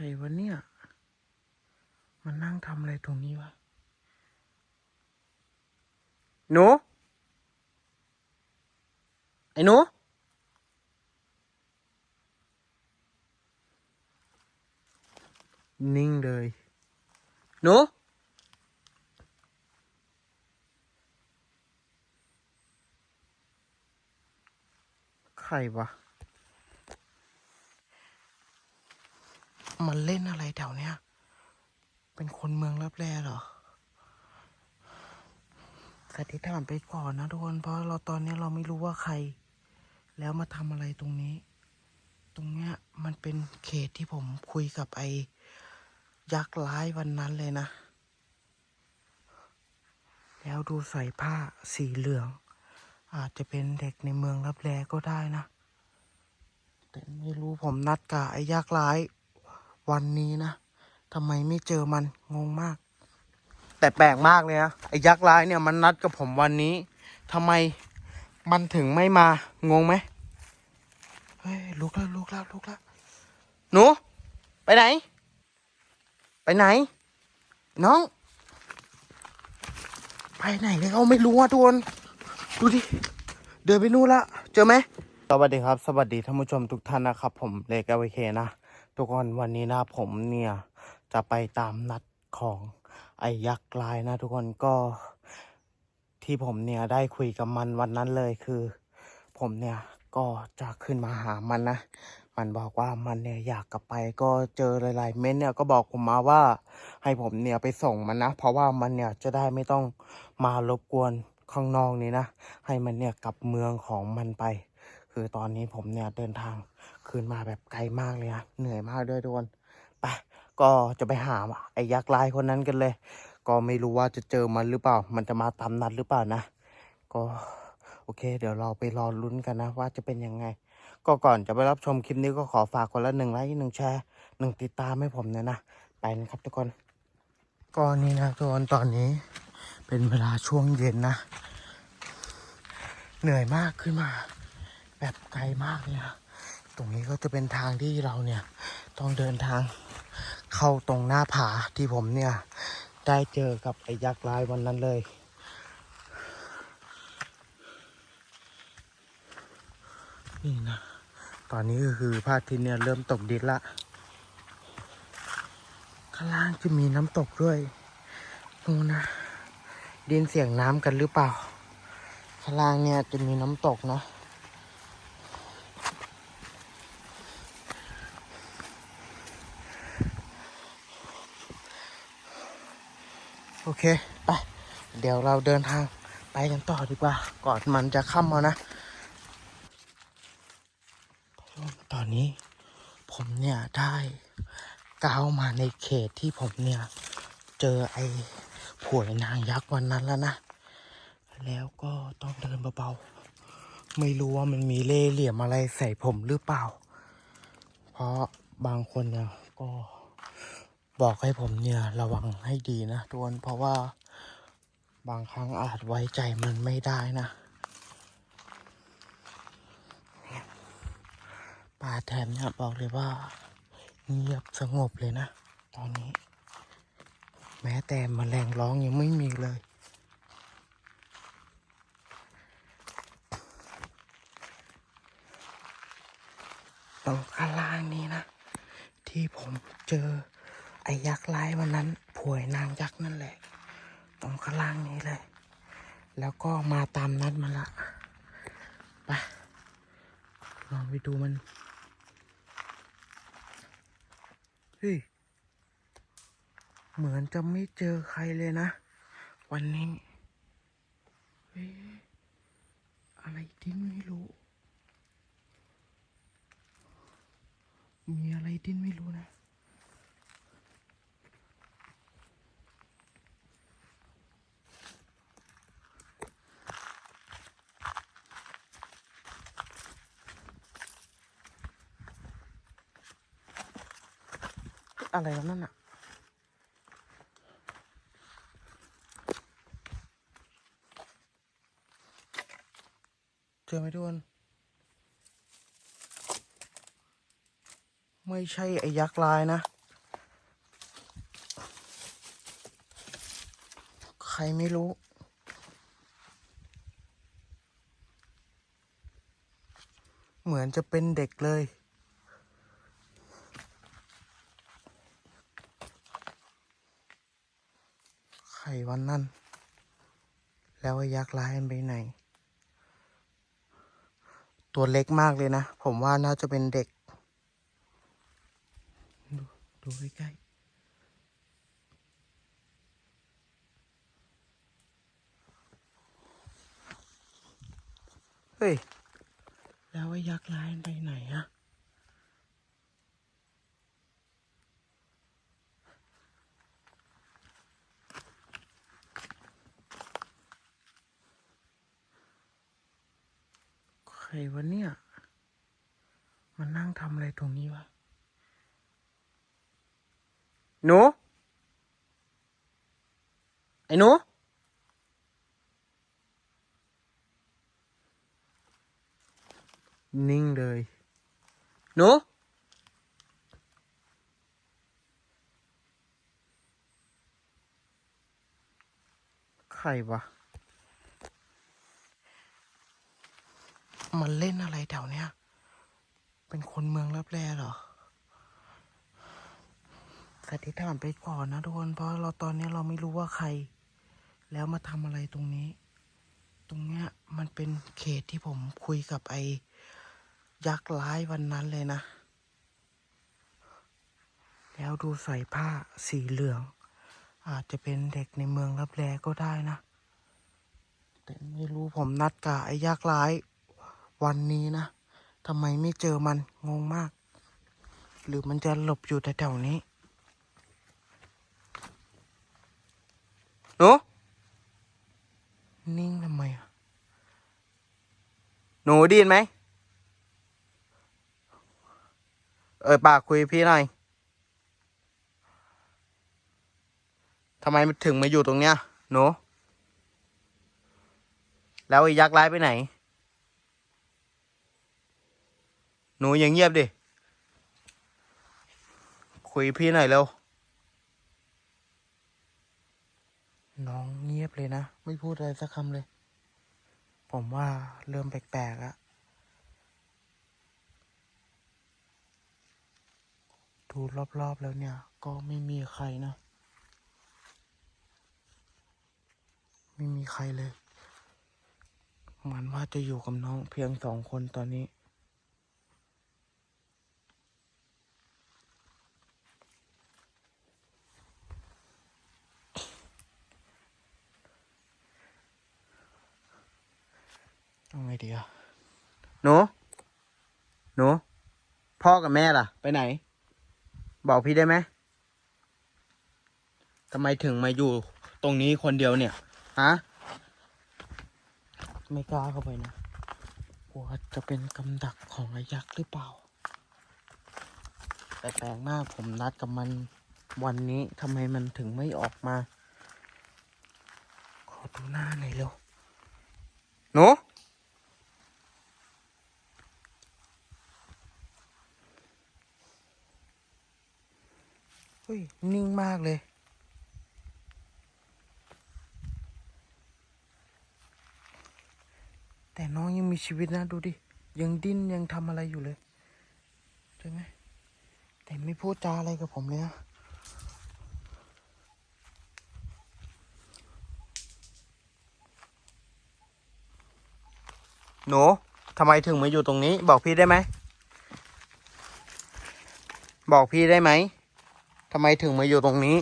รวะเนี่ย มันนั่งทำอะไรตรงนี้วะ หนู ไอ้หนู นิ่งเลย หนูใครวะ มันเล่นอะไรแถวเนี้ย เป็นคนเมืองรับแลเหรอสันนิษฐานไปก่อนนะทุกคน เพราะเราตอนนี้เราไม่รู้ว่าใคร แล้วมาทำอะไรตรงนี้ ตรงเนี้ยมันเป็นเขตที่ผมคุยกับไอ้ยักษ์ร้ายวันนั้นเลยนะ แล้วดูใส่ผ้าสีเหลือง อาจจะเป็นเด็กในเมืองรับแลก็ได้นะ แต่ไม่รู้ผมนัดกับไอ้ยักษ์ร้าย วันนี้นะทำไมไม่เจอมันงงมาก แต่แปลกมากเลยนะไอ้ยักษ์ร้ายเนี่ยมันนัดกับผมวันนี้ทำไมมันถึงไม่มางงไหมเฮ้ยลุกแล้วลุกแล้วลุกแล้วหนูไปไหน ไปไหน น้อง ไปไหนเลยเขาไม่รู้อะทุกคนดูดิเดินไปนู่นละเจอไหมสวัสดีครับ สวัสดีท่านผู้ชมทุกท่านนะครับ ผมเลกเวเคนะ ทุกคนวันนี้นะผมเนี่ยจะไปตามนัดของไอ้ยักษ์ลายนะ ทุกคนก็ที่ผมเนี่ยได้คุยกับมันวันนั้นเลยคือ ผมเนี่ยก็จะขึ้นมาหามันนะ มันบอกว่ามันเนี่ยอยากกลับไปก็เจอหลายๆเม้นต์เนี่ยก็บอกผมมาว่า ให้ผมเนี่ยไปส่งมันนะ เพราะว่ามันเนี่ยจะได้ไม่ต้องมารบกวนข้างนอกนี้นะ ให้มันเนี่ยกลับเมืองของมันไป คือตอนนี้ผมเนี่ยเดินทาง ขึ้นมาแบบไกลมากเลยนะ เหนื่อยมากด้วยทุกคนไปก็จะไปหาไอ้ยักษ์ลายคนนั้นกันเลย ก็ไม่รู้ว่าจะเจอมันหรือเปล่า มันจะมาตามนัดหรือเปล่านะ ก็โอเค เดี๋ยวเราไปรอลุ้นกันนะ ว่าจะเป็นยังไง ก็ก่อนจะไปรับชมคลิปนี้ก็ขอฝากคนละหนึ่งไลค์หนึ่งแชร์หนึ่งติดตามให้ผมเนี่ยนะ ไปนะครับทุกคนก็นี่นะทุกคนตอนนี้เป็นเวลาช่วงเย็นนะ เหนื่อยมากขึ้นมา แบบไกลมากเลยนะ ตรงนี้ก็จะเป็นทางที่เราเนี่ยต้องเดินทางเข้าตรงหน้าผาที่ผมเนี่ย ได้เจอกับไอ้ยักษ์ลายวันนั้นเลย นี่นะ ตอนนี้ก็คือพระอาทิตย์เนี่ยเริ่มตกดินละ ข้างล่างจะมีน้ำตกด้วยนู่นนะดินเสียงน้ำกันหรือเปล่า ข้างล่างเนี่ยจะมีน้ำตกนะ โอเค ไป เดี๋ยวเราเดินทางไปกันต่อดีกว่า ก่อนมันจะค่ำเอานะ ตอนนี้ผมเนี่ยได้ก้าวมาในเขตที่ผมเนี่ย เจอไอ้ผวยนางยักษ์วันนั้นแล้วนะ แล้วก็ต้องเดินเบาๆ ไม่รู้ว่ามันมีเล่เหลี่ยมอะไรใส่ผมหรือเปล่า เพราะบางคนเนี่ยก็ บอกให้ผมเนี่ยระวังให้ดีนะทุกคนเพราะว่าบางครั้งอาจไว้ใจมันไม่ได้นะป่าแถมเนี่ยบอกเลยว่าเงียบสงบเลยนะ ตอนนี้ แม้แต่มแมลงร้องยังไม่มีเลย ตรงข้างล่างนี้นะ ที่ผมเจอ ไอ้ยักษ์ร้ายวันนั้นผวยนางยักษ์นั่นแหละ ตรงข้างล่างนี้เลย แล้วก็มาตามนัดมันละไปลองไปดูมันเฮ้ยเหมือนจะไม่เจอใครเลยนะ วันนี้เฮ้ยอะไรดิ้นไม่รู้ มีอะไรดิ้นไม่รู้นะ อะไรแล้วนั่นอะเจอไหมทุกคนไม่ใช่ไอ้ยักษ์ลายนะ ใครไม่รู้ เหมือนจะเป็นเด็กเลย วันนั้น แล้วไอ้ยักษ์ร้ายมันไปไหน ตัวเล็กมากเลยนะ ผมว่าน่าจะเป็นเด็ก ดูดูใกล้เฮ้ย แล้วไอ้ยักษ์ร้ายมันไปไหนอะ วะเนี่ย มันนั่งทำอะไรตรงนี้วะ หนู ไอ้หนู นิ่งเลย หนู ใครวะ มันเล่นอะไรแถวเนี้ย เป็นคนเมืองรับแลเหรอสันนิษฐานไปก่อนนะทุกคนเพราะเราตอนนี้เราไม่รู้ว่าใคร แล้วมาทำอะไรตรงนี้ ตรงเนี้ยมันเป็นเขตที่ผมคุยกับไอ้ยักษ์ร้ายวันนั้นเลยนะ แล้วดูใส่ผ้าสีเหลือง อาจจะเป็นเด็กในเมืองรับแลก็ได้นะ แต่ไม่รู้ผมนัดกับไอ้ยักษ์ร้าย วันนี้นะทำไมไม่เจอมันงงมาก หรือมันจะหลบอยู่แถวๆนี้หนูนิ่งทำไมอะหนูดีนไหมเออปากคุยพี่หน่อยทำไมมันถึงมาอยู่ตรงเนี้ยหนูแล้วไอ้ยักษ์ร้ายไปไหน หนูอย่างเงียบดิ คุยพี่หน่อยเร็ว น้องเงียบเลยนะ ไม่พูดอะไรสักคำเลย ผมว่าเริ่มแปลกๆอะดูรอบๆแล้วเนี่ย ก็ไม่มีใครนะ ไม่มีใครเลยมือนว่าจะอยู่กับน้องเพียงสองคนตอนนี้ เอาไงดีอะหนูหนูพ่อกับแม่ล่ะ ไปไหน บอกพี่ได้ไหมทำไมถึงมาอยู่ตรงนี้คนเดียวเนี่ย ฮะ ไม่กล้าเข้าไปนะกลัวจะเป็นกำดักของไอ้ยักษ์หรือเปล่า แต่แปลกมากผมนัดกับมันวันนี้ทำไมมันถึงไม่ออกมา ขอดูหน้าหน่อยเร็วหนู เฮ้ย นิ่งมากเลย แต่น้องยังมีชีวิตนะ ดูดิ ยังดิ้นยังทำอะไรอยู่เลยใช่ไหมแต่ไม่พูดจาอะไรกับผมเลยนะหนูทำไมถึงมาอยู่ตรงนี้ บอกพี่ได้ไหม บอกพี่ได้ไหม ทำไมถึงมาอยู่ตรงนี้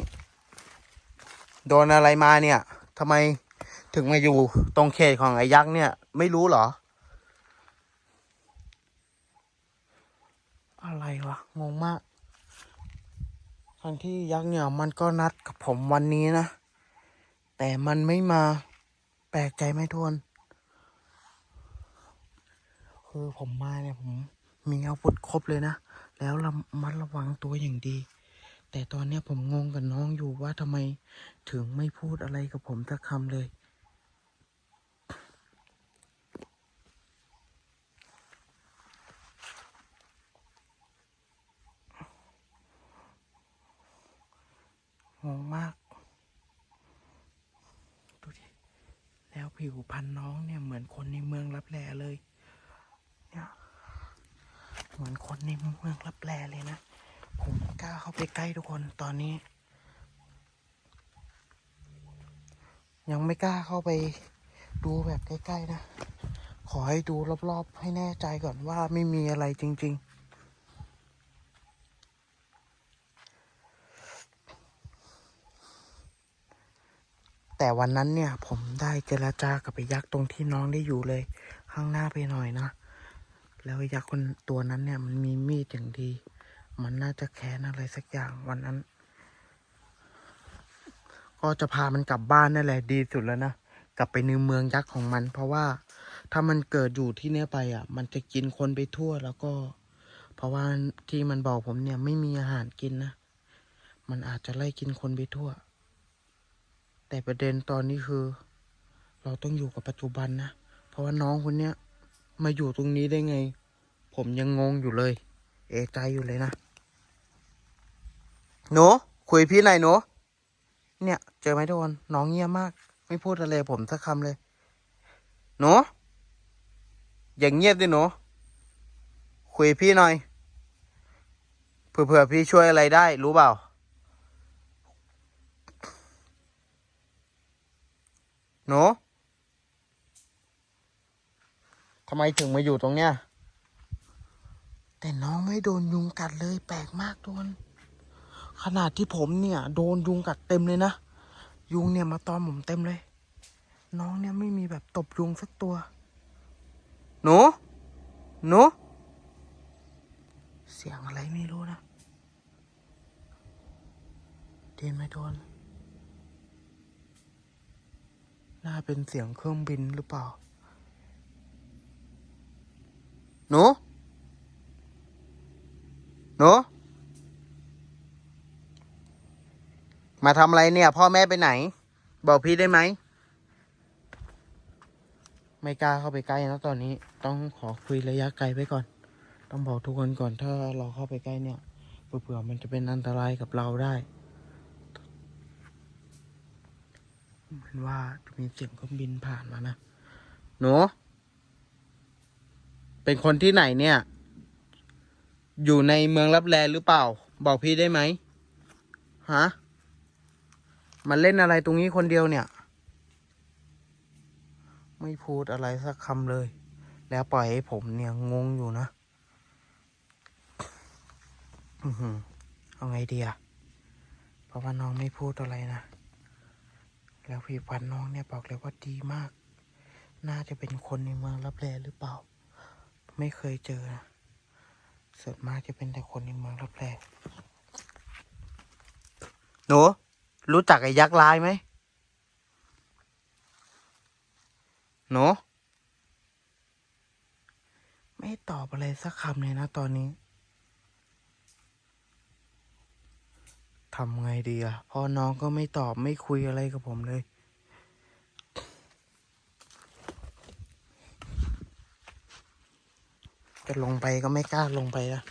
โดนอะไรมาเนี่ยทำไมถึงมาอยู่ตรงเขตของไอ้ยักษ์เนี่ย ไม่รู้เหรอ อะไรวะงงมากทั้งที่ยักษ์เนี่ย มันก็นัดกับผมวันนี้นะ แต่มันไม่มาแปลกใจไหมทวนคือผมมาเนี่ยผมมีอาวุธครบเลยนะ แล้วระมัดระวังตัวอย่างดี แต่ตอนเนี้ยผมงงกับน้องอยู่ว่าทำไมถึงไม่พูดอะไรกับผมสักคำเลย งงมากแล้วผิวพันน้องเนี่ยเหมือนคนในเมืองรับแลเลย เนี่ย เหมือนคนในเมืองรับแลเลยนะ กล้าเข้าไปใกล้ทุกคนตอนนี้ ยังไม่กล้าเข้าไปดูแบบใกล้ๆนะ ขอให้ดูรอบๆ ให้แน่ใจก่อนว่าไม่มีอะไรจริง ๆแต่วันนั้นเนี่ยผมได้เจรจากับไอ้ยักษ์ตรงที่น้องได้อยู่เลย ข้างหน้าไปหน่อยนะ แล้วไอ้ยักษ์คนตัวนั้นเนี่ยมันมีมีดอย่างดี มันน่าจะแค้นอะไรสักอย่างวันนั้น ก็จะพามันกลับบ้านนั่นแหละดีสุดแล้วนะ กลับไปในเมืองยักษ์ของมัน เพราะว่าถ้ามันเกิดอยู่ที่เนี่ยไปอะ มันจะกินคนไปทั่วแล้วก็ เพราะว่าที่มันบอกผมเนี่ยไม่มีอาหารกินนะ มันอาจจะไล่กินคนไปทั่ว แต่ประเด็นตอนนี้คือ เราต้องอยู่กับปัจจุบันนะ เพราะว่าน้องคนเนี้ยมาอยู่ตรงนี้ได้ไง ผมยังงงอยู่เลย เอใจอยู่เลยนะ หนูคุยพี่หน่อยหนูเนี่ย เจอไหมทุกคนน้องเงียบมาก ไม่พูดอะไรผมสักคำเลยหนูอย่างเงียบดิหนูคุยพี่หน่อยเผื่อพี่ช่วยอะไรได้ รู้เปล่าหนูทำไมถึงมาอยู่ตรงเนี้ยแต่น้องไม่โดนยุงกัดเลยแปลกมากทุกคน ขนาดที่ผมเนี่ย โดนยุงกัดเต็มเลยนะ ยุงเนี่ยมาตอมผมเต็มเลย น้องเนี่ยไม่มีแบบตบยุงสักตัว หนู หนู เสียงอะไรไม่รู้นะเดียนไหม่โดน น่าเป็นเสียงเครื่องบินหรือเปล่า หนู มาทำอะไรเนี่ย พ่อแม่ไปไหน บอกพี่ได้ไหม ไม่กล้าเข้าไปใกล้นะตอนนี้ ต้องขอคุยระยะไกลไว้ก่อน ต้องบอกทุกคนก่อนถ้าเราเข้าไปใกล้เนี่ยเผื่อมันจะเป็นอันตรายกับเราได้เหมือนว่าจะมีเสียงเครื่องบินผ่านมานะหนูเป็นคนที่ไหนเนี่ย อยู่ในเมืองรับแลหรือเปล่า บอกพี่ได้ไหมฮะ มันเล่นอะไรตรงนี้คนเดียวเนี่ย ไม่พูดอะไรสักคำเลย แล้วปล่อยให้ผมเนี่ยงงอยู่นะอือหือเอาไงดีอะเพราะว่าน้องไม่พูดอะไรนะ แล้วผิวพรรณน้องเนี่ยบอกเลยว่าดีมาก น่าจะเป็นคนในเมืองรับแลหรือเปล่า ไม่เคยเจอนะส่วนมากจะเป็นแต่คนในเมืองรับแลหนู รู้จักไอ้ยักษ์ลายไหมหนูไม่ตอบอะไรสักคำเลยนะตอนนี้ทำไงดีอะพ่อน้องก็ไม่ตอบไม่คุยอะไรกับผมเลย จะลงไปก็ไม่กล้าลงไปนะ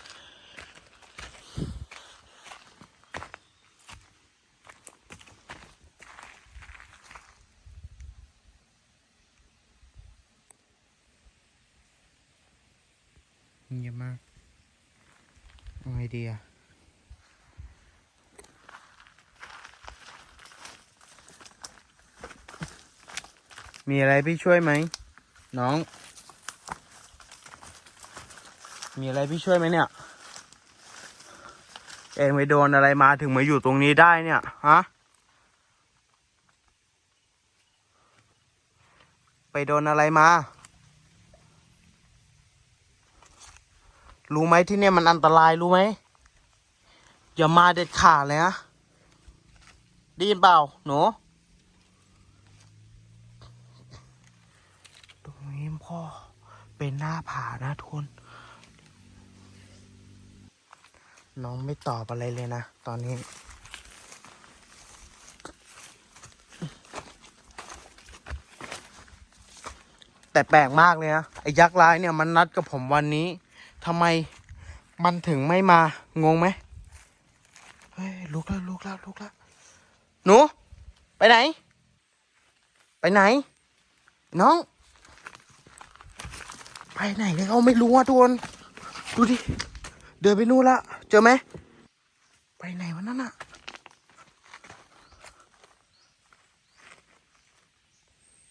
งียบมากเอาไงดีอะมีอะไรพี่ช่วยไหม น้อง มีอะไรพี่ช่วยไหมเนี่ย เองไปโดนอะไรมาถึงมาอยู่ตรงนี้ได้เนี่ย ฮะ ไปโดนอะไรมา รู้ไหมที่เนี่ยมันอันตรายรู้ไหมอย่ามาเด็ดขาดเลยนะไดีนเปล่าหนูตรงนี้พ่อเป็นหน้าผานะทุกคนน้องไม่ตอบอะไรเลยนะ ตอนนี้ แต่แปลกมากเลยนะ ไอ้ยักษ์ร้ายเนี่ยมันนัดกับผมวันนี้ ทำไมมันถึงไม่มา งงไหมเฮ้ยลุกแล้วลุกแล้วลุกแล้วหนู ไปไหน ไปไหน น้อง ไปไหนเลยเขาไม่รู้อะทุกคนดูดิ เดินไปนู่นละเจอไหม ไปไหนวะนั่นอะ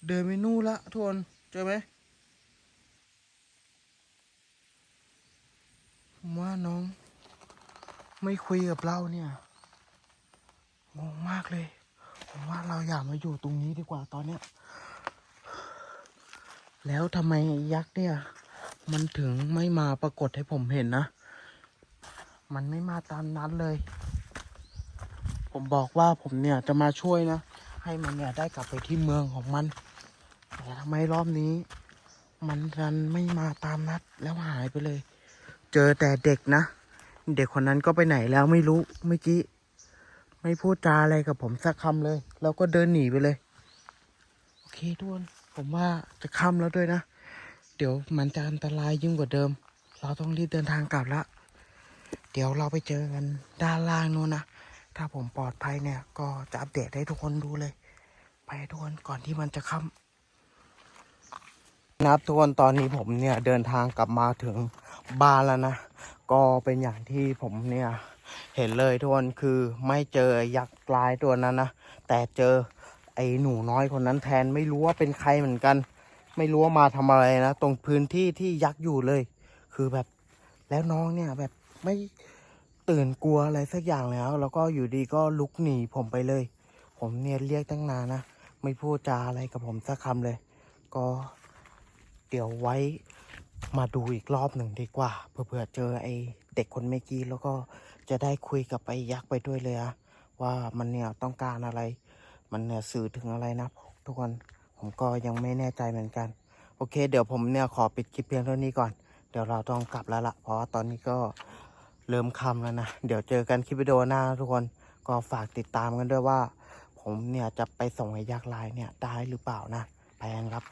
เดินไปนู่นละทุกคนเจอไหม ผมว่าน้อง ไม่คุยกับเราเนี่ยงงมากเลย ผมว่าเราอยากมาอยู่ตรงนี้ดีกว่าตอนเนี้ย แล้วทำไมยักษ์เนี่ย มันถึงไม่มาปรากฏให้ผมเห็นนะ มันไม่มาตามนัดเลย ผมบอกว่าผมเนี่ยจะมาช่วยนะ ให้มันเนี่ยได้กลับไปที่เมืองของมัน แต่ทำไมรอบนี้ มันดันไม่มาตามนัดแล้วหายไปเลย เจอแต่เด็กนะ เด็กคนนั้นก็ไปไหนแล้วไม่รู้เมื่อกี้ ไม่พูดจาอะไรกับผมสักคำเลย แล้วก็เดินหนีไปเลย โอเคทุกคนผมว่าจะค่ำแล้วด้วยนะ เดี๋ยวมันจะอันตรายยิ่งกว่าเดิม เราต้องรีบเดินทางกลับละ เดี๋ยวเราไปเจอกันด้านล่างนู้นนะ ถ้าผมปลอดภัยเนี่ย ก็จะอัปเดตให้ทุกคนดูเลย ไปทุกคนก่อนที่มันจะค่ำนะครับทุกคนตอนนี้ผมเนี่ยเดินทางกลับมาถึง บ้านแล้วนะ ก็เป็นอย่างที่ผมเนี่ย เห็นเลยทุกคนคือไม่เจอยักษ์ลายตัวนั้นนะ แต่เจอไอ้หนูน้อยคนนั้นแทนไม่รู้ว่าเป็นใครเหมือนกัน ไม่รู้ว่ามาทำอะไรนะ ตรงพื้นที่ที่ยักษ์อยู่เลย คือแบบแล้วน้องเนี่ยแบบไม่ตื่นกลัวอะไรสักอย่างแล้ว แล้วก็อยู่ดีก็ลุกหนีผมไปเลย ผมเนี่ยเรียกตั้งนานนะ ไม่พูดจาอะไรกับผมสักคำเลย ก็เดี๋ยวไว้ มาดูอีกรอบหนึ่งดีกว่าเผื่อเจอไอ้เด็กคนเมื่อกี้แล้วก็จะได้คุยกับไอ้ยักษ์ไปด้วยเลยอะว่ามันเนี่ยต้องการอะไร มันเนี่ยสื่อถึงอะไรนะ ทุกคนผมก็ยังไม่แน่ใจเหมือนกัน โอเค เดี๋ยวผมเนี่ยขอปิดคลิปเพียงเท่านี้ก่อน เดี๋ยวเราต้องกลับแล้วละเพราะว่าตอนนี้ก็เริ่มค่ำแล้วนะ เดี๋ยวเจอกันคลิปวิดีโอหน้าทุกคนก็ฝากติดตามกันด้วยว่า ผมเนี่ยจะไปส่งไอ้ยักษ์ลายเนี่ยได้หรือเปล่านะไปกันครับ